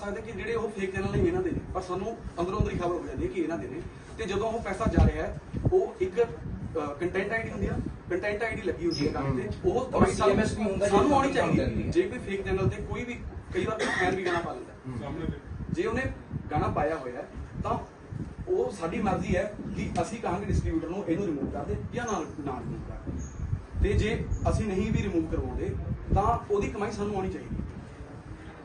ਸਕਦੇ ਕਿ ਜਿਹੜੇ ਉਹ ਫੇਕ ਚੈਨਲ ਨਹੀਂ ਇਹਨਾਂ ਦੇ ਨੇ ਪਰ ਸਾਨੂੰ ਅੰਦਰੋਂ ਅੰਦਰ ਹੀ ਖਬਰ ਹੋ ਜਾਂਦੀ ਹੈ ਕਿ ਇਹਨਾਂ ਦੇ ਨੇ ਤੇ ਜਦੋਂ ਉਹ ਪੈਸਾ ਜਾ ਰਿਹਾ ਹੈ ਉਹ ਇੱਕ ਕੰਟੈਂਟ ਆਈਡੀ ਹੁੰਦੀ ਆ ਕੰਟੈਂਟ ਆਈਡੀ ਲੱਗੀ ਹੁੰਦੀ ਹੈ ਕੰਮ ਤੇ ਉਹ ਸਾਨੂੰ CMS ਵੀ ਹੁੰਦਾ ਸਾਨੂੰ ਆਉਣੀ ਚਾਹੀਦੀ। ਜੇ ਕੋਈ ਫੇਕ ਚੈਨਲ ਤੇ ਕੋਈ ਵੀ ਕਈ ਵਾਰ ਫੈਨ ਵੀ ਗਾਣਾ ਪਾ ਲੈਂਦਾ। ਜੇ ਉਹਨੇ ਗਾਣਾ ਪਾਇਆ ਹੋਇਆ ਤਾਂ ਉਹ ਸਾਡੀ ਮਰਜ਼ੀ ਹੈ ਕਿ ਅਸੀਂ ਕਹਾਂਗੇ ਡਿਸਟ੍ਰੀਬਿਊਟਰ ਨੂੰ ਇਹਨੂੰ ਰਿਮੂਵ ਕਰ ਦੇ ਜਾਂ ਨਾ ਨਾ ਰਿਮੂਵ ਕਰ ਦੇ ਤੇ ਜੇ ਅਸੀਂ ਨਹੀਂ ਵੀ ਰਿਮੂਵ ਕਰਵਾਉਂਦੇ ਤਾਂ ਉਹਦੀ ਕਮਾਈ ਸਾਨੂੰ ਆਉਣੀ ਚਾਹੀਦੀ ਹੈ।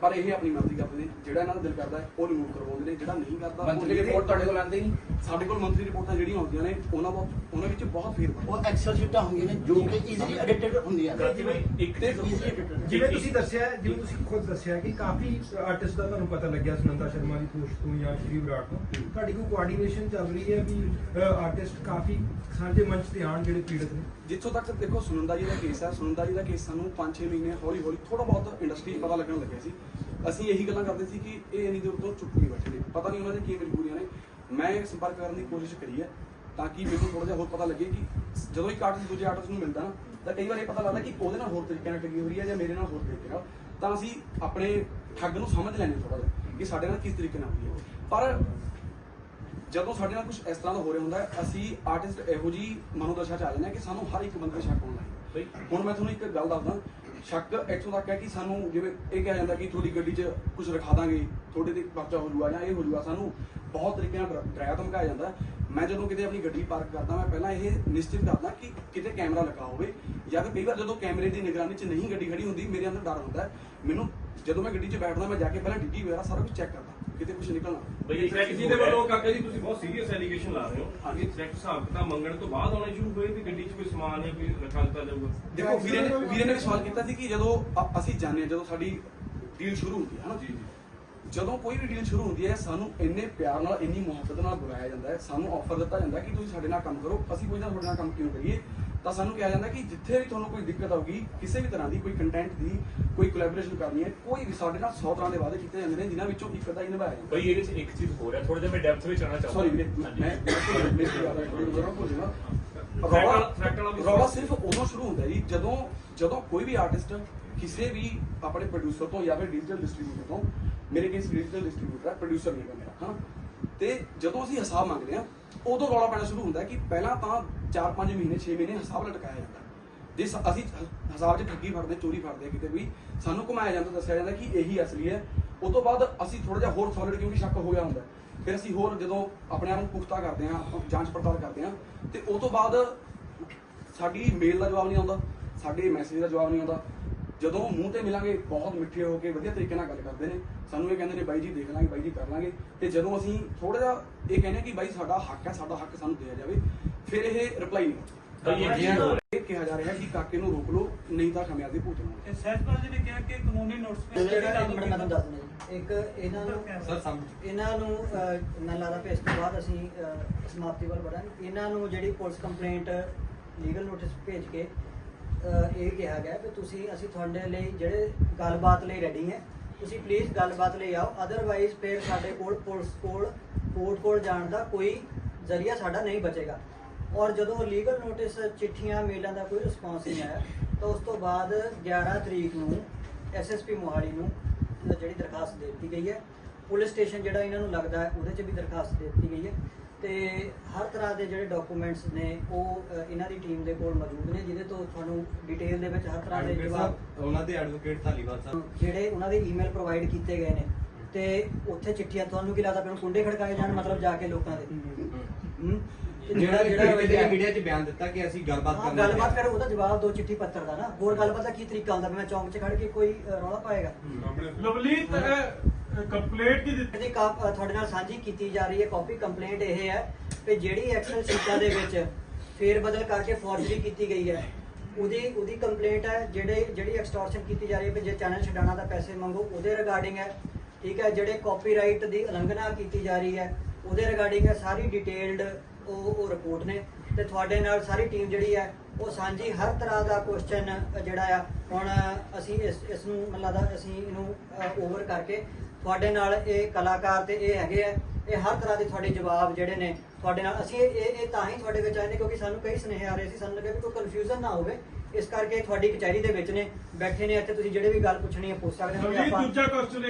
ਪਰ ਇਹ ਆਪਣੀ ਮਰਜ਼ੀ ਕਰਦੇ ਨੇ। ਜਿਹੜਾ ਇਹਨਾਂ ਦਾ ਦਿਲ ਕਰਦਾ ਹੈ ਉਹ ਰਿਮੂਵ ਕਰਵਾਉਂਦੇ ਨੇ। ਜਿਹੜਾ ਨਹੀਂ ਕਰਦਾ ਜਿਹੜੇ- ਰਿਪੋਰਟ ਤੁਹਾਡੇ ਕੋਲ ਆਉਂਦੀ ਨਹੀਂ। ਸਾਡੇ ਕੋਲ ਮੰਥਲੀ ਰਿਪੋਰਟਾਂ ਜਿਹੜੀਆਂ ਆਉਂਦੀਆਂ ਨੇ ਉਹਨਾਂ ਬਹੁਤ ਉਹਨਾਂ ਵਿੱਚ ਬਹੁਤ ਫੇਰ ਉਹ ਐਕਸਲ ਸ਼ੀਟਾਂ ਹੁੰਦੀਆਂ ਨੇ ਜੋ ਕਿ ਈਜ਼ੀਲੀ ਐਡਿਟਡ ਹੁੰਦੀਆਂ ਨੇ। ਜਿਵੇਂ ਇੱਕ ਤੇ ਜਿਵੇਂ ਤੁਸੀਂ ਦੱਸਿਆ ਜਿਵੇਂ ਤੁਸੀਂ ਖੁਦ ਦੱਸਿਆ ਕਿ ਕਾਫੀ ਆਰਟਿਸਟ ਦਾ ਤੁਹਾਨੂੰ ਪਤਾ ਲੱਗਿਆ ਸੁਨੰਦਾ ਸ਼ਰਮਾ ਦੀ ਪੋਸਟ ਤੋਂ ਜਾਂ ਸ਼੍ਰੀ ਵਿਰਾਟ ਤੋਂ। ਤੁਹਾਡੀ ਕੋਈ ਕੋਆਰਡੀਨੇਸ਼ਨ ਚੱਲ ਰਹੀ ਹੈ ਵੀ ਆਰਟਿਸਟ ਕਾਫੀ ਸਾਂਝੇ ਮੰਚ ਤੇ ਆਣ ਜਿਹੜੇ ਪੀੜਤ ਨੇ? ਜਿੱਥੋਂ ਤੱਕ ਦੇਖੋ ਸੁਨੰਦਾ ਜੀ ਦਾ ਕੇਸ ਹੈ। ਸੁਨੰਦਾ ਜੀ ਦਾ ਕੇਸ ਸਾਨੂੰ 5-6 ਮਹੀਨੇ ਹੌਲੀ ਹੌਲੀ ਥੋੜਾ ਬਹੁਤ ਇੰਡਸਟਰੀ ਪਤਾ ਲੱਗਣ ਲੱਗਿਆ ਸੀ। ਅਸੀਂ ਇਹੀ ਗੱਲਾਂ ਕਰਦੇ ਸੀ ਕਿ ਇਹ ਇੰਨੀ ਦੂਰ ਤੋਂ ਚੁੱਪ ਨਹੀਂ ਬੈਠੇ ਨੇ। ਪਤਾ ਨਹੀਂ ਉਹਨਾਂ ਦੇ ਕੀ ਮਜਬੂਰੀਆਂ ਨੇ। ਮੈਂ ਸੰਪਰਕ ਕਰਨ ਦੀ ਕੋਸ਼ਿਸ਼ ਕਰੀ ਹੈ ਤਾਂ ਕਿ ਮੈਨੂੰ ਥੋੜਾ ਜਿਹਾ ਹੋਰ ਪਤਾ ਲੱਗੇ ਕਿ ਜਦੋਂ ਇੱਕ ਆਰਟਿਸਟ ਦੂਜੇ ਆਰਟਿਸਟ ਨੂੰ ਮਿਲਦਾ ਨਾ, ਤਾਂ ਕਈ ਵਾਰ ਇਹ ਪਤਾ ਲੱਗਦਾ ਕਿ ਉਹਦੇ ਨਾਲ ਹੋਰ ਤਰੀਕੇ ਨਾਲ ਠੱਗੀ ਹੋ ਰਹੀ ਹੈ ਜਾਂ ਮੇਰੇ ਨਾਲ ਹੋਰ ਤਰੀਕੇ ਨਾਲ। ਤਾਂ ਅਸੀਂ ਆਪਣੇ ਠੱਗ ਨੂੰ ਸਮਝ ਲੈਂਦੇ ਥੋੜਾ ਜਿਹਾ ਕਿ ਸਾਡੇ ਨਾਲ ਕਿਸ ਤਰੀਕੇ ਨਾਲ ਹੋਈ ਹੈ। ਪਰ ਜਦੋਂ ਸਾਡੇ ਨਾਲ ਕੁਝ ਇਸ ਤਰ੍ਹਾਂ ਦਾ ਹੋ ਰਿਹਾ ਹੁੰਦਾ ਹੈ ਅਸੀਂ ਆਰਟਿਸਟ ਇਹੋ ਜੀ ਮਨੋਦਸ਼ਾ ਚ ਆ ਜਾਂਦੇ ਹਾਂ ਕਿ ਸਾਨੂੰ ਹਰ ਇੱਕ ਬੰਦੇ ਤੇ ਸ਼ੱਕ ਹੋਣ ਲੱਗ ਜਾਂਦਾ। ਹੁਣ ਮੈਂ ਤੁਹਾਨੂੰ ਇੱਕ ਗੱਲ ਦੱਸਦਾ ਸ਼ੱਕ ਇੱਥੋਂ ਤੱਕ ਹੈ ਕਿ ਸਾਨੂੰ ਜਿਵੇਂ ਇਹ ਕਿਹਾ ਜਾਂਦਾ ਕਿ ਤੁਹਾਡੀ ਗੱਡੀ 'ਚ ਕੁਝ ਰਖਾ ਦਾਂਗੇ ਤੁਹਾਡੇ ਤੇ ਪਰਚਾ ਹੋ ਜੂਗਾ ਜਾਂ ਇਹ ਹੋ ਜੂਗਾ ਸਾਨੂੰ ਬਹੁਤ ਤਰੀਕੇ ਨਾਲ ਡਰਾ- ਡਰਾਇਆ ਧਮਕਾਇਆ ਜਾਂਦਾ ਮੈਂ ਜਦੋਂ ਕਿਤੇ ਆਪਣੀ ਗੱਡੀ ਪਾਰਕ ਕਰਦਾ ਮੈਂ ਪਹਿਲਾਂ ਇਹ ਨਿਸ਼ਚਿਤ ਕਰਦਾ ਕਿ ਕਿਤੇ ਕੈਮਰਾ ਲੱਗਾ ਹੋਵੇ ਜਾਂ ਫਿਰ ਕਈ ਵਾਰ ਜਦੋਂ ਕੈਮਰੇ ਦੀ ਨਿਗਰਾਨੀ 'ਚ ਨਹੀਂ ਗੱਡੀ ਖੜੀ ਹੁੰਦੀ ਮੇਰੇ ਅੰਦਰ ਡਰ ਹੁੰਦਾ। ਮੈਨੂੰ ਜਦੋਂ ਮੈਂ ਗੱਡੀ 'ਚ ਬੈਠਦਾ ਮੈਂ ਜਾ ਕੇ ਪਹਿਲਾਂ ਡਿੱਗੀ ਵਗੈਰਾ ਸਾਰਾ ਕੁਝ ਚੈੱਕ ਕਰਦਾ। ਕਿਤੇ ਕੁਝ ਨਿਕਲਣਾ। ਬਈ ਥ੍ਰੈਟ ਜੀ ਦੇ ਵੱਲੋਂ ਕਾਕਾ ਜੀ ਤੁਸੀਂ ਬਹੁਤ ਸੀਰੀਅਸ ਐਲੀਗੇਸ਼ਨ ਲਾ ਰਹੇ ਹੋ। ਕਿ ਥ੍ਰੈਟ ਹਿਸਾਬ ਕਿਤਾਬ ਮੰਗਣ ਤੋਂ ਬਾਅਦ ਆਉਣੇ ਸ਼ੁਰੂ ਹੋਏ ਵੀ ਗੱਡੀ 'ਚ ਕੋਈ ਸਮਾਨ ਜਾਂ ਕੋਈ ਰਖਾ ਦਿੱਤਾ ਜਾਊਗਾ? ਦੇਖੋ ਵੀਰੇ ਨੇ ਵੀਰੇ ਨੇ ਵੀ ਸਵਾਲ ਕੀਤਾ ਸੀ ਕਿ ਜਦੋਂ ਅ- ਅਸੀਂ ਜਾਣਦੇ ਹਾਂ ਜਦੋਂ ਸਾਡੀ ਡੀਲ ਸ਼ੁਰੂ ਹੁੰਦੀ ਹੈ ਨਾ ਜੀ ਜੀ। ਜਦੋਂ ਕੋਈ ਵੀ ਡੀਲ ਸ਼ੁਰੂ ਹੁੰਦੀ ਹੈ ਸਾਨੂੰ ਇੰਨੇ ਪਿਆਰ ਨਾਲ ਇੰਨੀ ਮੁਹੱਬਤ ਨਾਲ ਬੁਲਾਇਆ ਜਾਂਦਾ ਹੈ ਸਾਨੂੰ ਆਫਰ ਦਿੱਤਾ ਜਾਂਦਾ ਕਿ ਤੁਸੀਂ ਸਾਡੇ ਨਾਲ ਕੰਮ ਕਰੋ ਅਸੀਂ ਕੋਈ ਨਾ ਤੁਹਾਡੇ ਨਾਲ ਕੰਮ ਕਿਉਂ ਕਰੀਏ? ਤਾਂ ਸਾਨੂੰ ਕਿਹਾ ਜਾਂਦਾ ਕਿ ਜਿੱਥੇ ਵੀ ਤੁਹਾਨੂੰ ਕੋਈ ਦਿੱਕਤ ਆਊਗੀ ਕਿਸੇ ਵੀ ਤਰ੍ਹਾਂ ਦੀ ਕੋਈ ਕੰਟੈਂਟ ਦੀ ਕੋਈ ਕੋਲੈਬੋਰੇਸ਼ਨ ਕਰਨੀ ਹੈ ਕੋਈ ਵੀ ਸਾਡੇ ਨਾਲ 100 ਤਰ੍ਹਾਂ ਦੇ ਵਾਅਦੇ ਕੀਤੇ ਜਾਂਦੇ ਨੇ ਜਿਨ੍ਹਾਂ ਵਿੱਚੋਂ ਇੱਕ ਅੱਧਾ ਹੀ ਨਿਭਾਇਆ ਜਾਂਦਾ ਬਈ ਇਹਦੇ ਚ ਇੱਕ ਚੀਜ਼ ਹੋ ਰਿਹਾ ਥੋੜਾ ਜਿਹਾ ਮੈਂ ਡੈਪਥ ਵਿੱਚ ਆਣਾ ਚਾਹੁੰਦਾ ਸੌਰੀ ਵੀਰੇ ਮੈਂ ਹੈ ਰੌਲਾ ਸਿਰਫ ਉਦੋਂ ਸ਼ੁਰੂ ਹੁੰਦਾ ਹੈ ਜੀ ਜਦੋਂ ਜਦੋਂ ਕੋਈ ਵੀ ਆਰਟਿਸਟ ਕਿਸੇ ਵੀ ਆਪਣੇ ਪ੍ਰੋਡਿਊਸਰ ਤੋਂ ਜਾਂ ਫਿਰ ਡਿਜੀਟਲ ਡਿਸਟ੍ਰੀਬਿਊਟਰ ਤੋਂ ਮੇਰੇ ਕੇਸ ਡਿਜੀਟਲ ਡਿਸਟ੍ਰੀਬਿਊਟਰ ਹੈ ਪ੍ਰੋਡਿਊਸਰ ਨਹੀਂ ਮੇਰਾ ਹਾਂ ਤੇ ਜਦੋਂ ਅਸੀਂ ਹਿਸਾਬ ਮੰਗਦੇ ਹਾਂ, ਉਦੋਂ ਰੌਲਾ ਪੈਣਾ ਸ਼ੁਰੂ ਹੁੰਦਾ ਕਿ ਪਹਿਲਾਂ ਤਾਂ 4-5 ਮਹੀਨੇ 6 ਮਹੀਨੇ ਹਿਸਾਬ ਲਟਕਾਇਆ ਜਾਂਦਾ ਜੇ ਅਸੀਂ ਹਿਸਾਬ 'ਚ ਠੱਗੀ ਫੜਦੇ, ਚੋਰੀ ਫੜਦੇ ਕਿਤੇ ਵੀ, ਸਾਨੂੰ ਘੁਮਾਇਆ ਜਾਂਦਾ, ਦੱਸਿਆ ਜਾਂਦਾ ਕਿ ਇਹੀ ਅਸਲੀ ਹੈ। ਉਸ ਤੋਂ ਬਾਅਦ ਅਸੀਂ ਥੋੜਾ ਜਿਹਾ ਹੋਰ ਸੋਲਿਡ ਕਿਉਂਕਿ ਸ਼ੱਕ ਹੋ ਗਿਆ ਹੁੰਦਾ ਫਿਰ ਅਸੀਂ ਹੋਰ ਜਦੋਂ ਆਪਣੇ ਆਪ ਨੂੰ ਪੁਖਤਾ ਕਰਦੇ ਹਾਂ ਜਾਂਚ ਪੜਤਾਲ ਕਰਦੇ ਹਾਂ, ਤੇ ਉਸ ਤੋਂ ਬਾਅਦ ਸਾਡੀ ਮੇਲ ਦਾ ਜਵਾਬ ਨਹੀਂ ਆਉਂਦਾ, ਸਾਡੇ ਮੈਸੇਜ ਦਾ ਜਵਾਬ ਨਹੀਂ ਆਉਂਦਾ। ਜਦੋਂ ਮੂੰਹ ਤੇ ਮਿਲਾਂਗੇ ਬਹੁਤ ਮਿੱਠੇ ਹੋ ਕੇ ਵਧੀਆ ਤਰੀਕੇ ਨਾਲ ਗੱਲ ਕਰਦੇ ਨੇ। ਸਾਨੂੰ ਇਹ ਕਹਿੰਦੇ ਨੇ ਬਾਈ ਜੀ ਦੇਖ ਲਾਂਗੇ ਬਾਈ ਜੀ ਕਰ ਲਾਂਗੇ। ਤੇ ਜਦੋਂ ਅਸੀਂ ਥੋੜਾ ਜਿਹਾ ਇਹ ਕਹਿੰਦੇ ਕਿ ਬਾਈ ਸਾਡਾ ਹੱਕ ਹੈ ਸਾਡਾ ਹੱਕ ਸਾਨੂੰ ਦਿਆ ਜਾਵੇ ਫਿਰ ਇਹ ਰਿਪਲਾਈ ਨਹੀਂ ਬਈ ਇਹ ਕਿਹਾ ਜਾ ਰਿਹਾ ਕਿ ਕਾਕੇ ਨੂੰ ਰੋਕ ਲਓ ਨਹੀਂ ਤਾਂ ਖਮਿਆਜ਼ੇ ਭੁਗਤਣਾ ਸਹਿਜਪਾਲ ਜੀ ਨੇ ਕਿਹਾ ਕਿ ਕਾਨੂੰਨੀ ਨੋਟਿਸ ਜਿਹੜਾ ਇੱਕ ਮਿੰਟ ਮੈਂ ਤੁਹਾਨੂੰ ਦੱਸ ਦਿੰਦਾ ਜੀ। ਇੱਕ ਇਹਨਾਂ ਨੂੰ ਸਰ ਸਮ ਇਹਨਾਂ ਨੂੰ ਵੀ ਇਸ ਤੋਂ ਬਾਅਦ ਅਸੀਂ ਸਮਾਪਤੀ ਵੱਲ ਵਧਾਂਗੇ। ਇਹਨਾਂ ਨੂੰ ਜਿਹੜੀ ਪੁਲਿਸ ਕੰਪਲੇਂਟ ਲੀਗਲ ਨੋਟਿਸ ਭੇਜ ਕੇ ਇਹ ਕਿਹਾ ਗਿਆ ਕਿ ਤੁਸੀਂ, ਅਸੀਂ ਤੁਹਾਡੇ ਲਈ ਜਿਹੜੇ ਗੱਲਬਾਤ ਲਈ ਰੈਡੀ ਹੈ, ਤੁਸੀਂ ਪਲੀਜ਼ ਗੱਲਬਾਤ ਲਈ ਆਓ। ਅਦਰਵਾਈਜ਼ ਫਿਰ ਸਾਡੇ ਕੋਲ ਪੁਲਿਸ ਕੋਲ ਕੋਰਟ ਕੋਲ ਜਾਣ ਦਾ ਕੋਈ ਜ਼ਰੀਆ ਸਾਡਾ ਨਹੀਂ ਬਚੇਗਾ। ਔਰ ਜਦੋਂ ਲੀਗਲ ਨੋਟਿਸ ਚਿੱਠੀਆਂ, ਮੇਲਾਂ ਦਾ ਕੋਈ ਰਿਸਪਾਂਸ ਨਹੀਂ ਆਇਆ, ਤਾਂ ਉਸ ਤੋਂ ਬਾਅਦ 11 ਤਰੀਕ ਨੂੰ ਐਸਐਸਪੀ ਮੋਹਾਲੀ ਨੂੰ ਜਿਹੜੀ ਦਰਖਾਸਤ ਦੇ ਦਿੱਤੀ ਗਈ ਹੈ। ਪੁਲਿਸ ਸਟੇਸ਼ਨ ਜਿਹੜਾ ਇਹਨਾਂ ਨੂੰ ਲੱਗਦਾ ਹੈ, ਉਹਦੇ 'ਚ ਵੀ ਦਰਖਾਸਤ ਦੇ ਦਿੱਤੀ ਗਈ ਹੈ। ਤੇ ਹਰ ਤਰ੍ਹਾਂ ਦੇ ਜਿਹੜੇ ਡਾਕੂਮੈਂਟਸ ਨੇ ਉਹ ਅ, ਇਹਨਾਂ ਦੀ ਟੀਮ ਦੇ ਕੋਲ ਮੌਜੂਦ ਨੇ ਜਿਹਦੇ ਤੋਂ ਤੁਹਾਨੂੰ ਡਿਟੇਲ ਦੇ ਵਿੱਚ ਹਰ ਤਰ੍ਹਾਂ ਦੇ ਐਡਵੋਕੇਟ ਜਵਾਬ ਸਾਹਿਬ ਉਹਨਾਂ ਦੇ ਐਡਵੋਕੇਟ ਧਾਲੀਵਾਲ ਸਾਹਿਬ। ਜਿਹੜੇ ਉਹਨਾਂ ਦੇ ਈਮੇਲ ਪ੍ਰੋਵਾਈਡ ਕੀਤੇ ਗਏ ਨੇ। ਤੇ ਉੱਥੇ ਚਿੱਠੀਆਂ ਤੁਹਾਨੂੰ ਕੀ ਲੱਗਦਾ ਪਿਆ ਕੁੰਡੇ ਖੜਕਾਏ ਜਾਣ ਮਤਲਬ ਜਾ ਕੇ ਲੋਕਾਂ ਦੇ? ਹੂੰ? ਤੇ ਜਿਹੜਾ ਜਿਹੜਾ ਮੀਡੀਆ 'ਚ ਬਿਆਨ ਦਿੱਤਾ ਕਿ ਅਸੀਂ ਗੱਲਬਾਤ ਹਾਂ ਕਰਨੀ ਗੱਲਬਾਤ ਕਰ ਉਹਦਾ ਜਵਾਬ ਦੋ ਚਿੱਠੀ ਪੱਤਰ ਦਾ ਨਾ। ਹੋਰ ਗੱਲਬਾਤ ਦਾ ਕੀ ਤਰੀਕਾ ਹੁੰਦਾ? ਵੀ ਮੈਂ ਚੌਂਕ 'ਚ ਖੜ ਕੇ ਕੋਈ ਅ, ਰੌਲਾ ਪਾਏਗਾ? ਲਵਲੀਤ ਕੰਪਲੇਂਟ ਕੀ ਦਿੱਤੀ? ਜਿਹੜੀ ਕਾ- ਅ, ਤੁਹਾਡੇ ਨਾਲ ਸਾਂਝੀ ਕੀਤੀ ਜਾ ਰਹੀ ਹੈ ਕਾਪੀ ਕੰਪਲੇਂਟ ਇਹ ਹੈ ਕਿ ਜਿਹੜੀ ਐਕਸਲ ਸ਼ੀਟਾਂ ਦੇ ਵਿੱਚ ਫੇਰ ਬਦਲ ਕਰਕੇ ਫੋਰਜਰੀ ਕੀਤੀ ਗਈ ਹੈ ਉਹਦੀ ਉਹਦੀ ਕੰਪਲੇਂਟ ਹੈ ਜਿਹੜੇ ਜਿਹੜੀ ਐਕਸਟੋਰਸ਼ਨ ਕੀਤੀ ਜਾ ਰਹੀ ਹੈ ਕਿ ਜੇ ਚੈਨਲ ਛਡਾਣਾ ਦਾ ਪੈਸੇ ਮੰਗੋ ਉਹਦੇ ਰਿਗਾਰਡਿੰਗ ਹੈ ਠੀਕ ਹੈ ਜਿਹੜੇ ਕਾਪੀਰਾਈਟ ਦੀ ਉਲੰਘਣਾ ਕੀਤੀ ਜਾ ਰਹੀ ਹੈ ਉਹਦੇ ਰਿਗਾਰਡਿੰਗ ਹੈ ਸਾਰੀ ਡਿਟੇਲਡ ਉਹ ਉਹ ਰਿਪੋਰਟ ਨੇ ਤੇ ਤੁਹਾਡੇ ਨਾਲ ਸਾਰੀ ਟੀਮ ਜਿਹੜੀ ਹੈ ਉਹ ਸਾਂਝੀ ਹਰ ਤਰ੍ਹਾਂ ਦਾ ਕੁਐਸਚਨ ਜਿਹੜਾ ਆ ਹੁਣ ਅਸੀਂ ਇਸ ਇਸ ਨੂੰ ਮੈਨੂੰ ਲੱਗਦਾ ਅਸੀਂ ਇਹਨੂੰ ਓਵਰ ਕਰਕੇ ਤੁਹਾਡੇ ਨਾਲ ਇਹ ਕਲਾਕਾਰ ਤੇ ਇਹ ਹੈਗੇ ਆ ਇਹ ਹਰ ਤਰ੍ਹਾਂ ਦੇ ਤੁਹਾਡੇ ਜਵਾਬ ਜਿਹੜੇ ਨੇ ਤੁਹਾਡੇ ਨਾਲ ਅਸੀਂ ਇਹ ਇਹ ਤਾਂ ਹੀ ਤੁਹਾਡੇ ਵਿੱਚ ਆਏ ਨੇ ਕਿਉਂਕਿ ਸਾਨੂੰ ਕਈ ਸੁਨੇਹੇ ਆ ਰਹੇ ਸੀ ਸਾਨੂੰ ਲੱਗਿਆ ਕਿ ਕੋਈ ਕਨਫਿਊਜ਼ਨ ਨਾ ਹੋਵੇ ਇਸ ਕਰਕੇ ਤੁਹਾਡੀ ਕਚਹਿਰੀ ਦੇ ਵਿੱਚ ਨੇ ਬੈਠੇ ਨੇ ਇੱਥੇ ਤੁਸੀਂ ਜਿਹੜੇ ਵੀ ਗੱਲ ਪੁੱਛਣੀ ਹੈ ਪੁੱਛ ਸਕਦੇ ਹੋ ਆਪਾਂ ਦੂਜਾ ਕੁਐਸਚਨ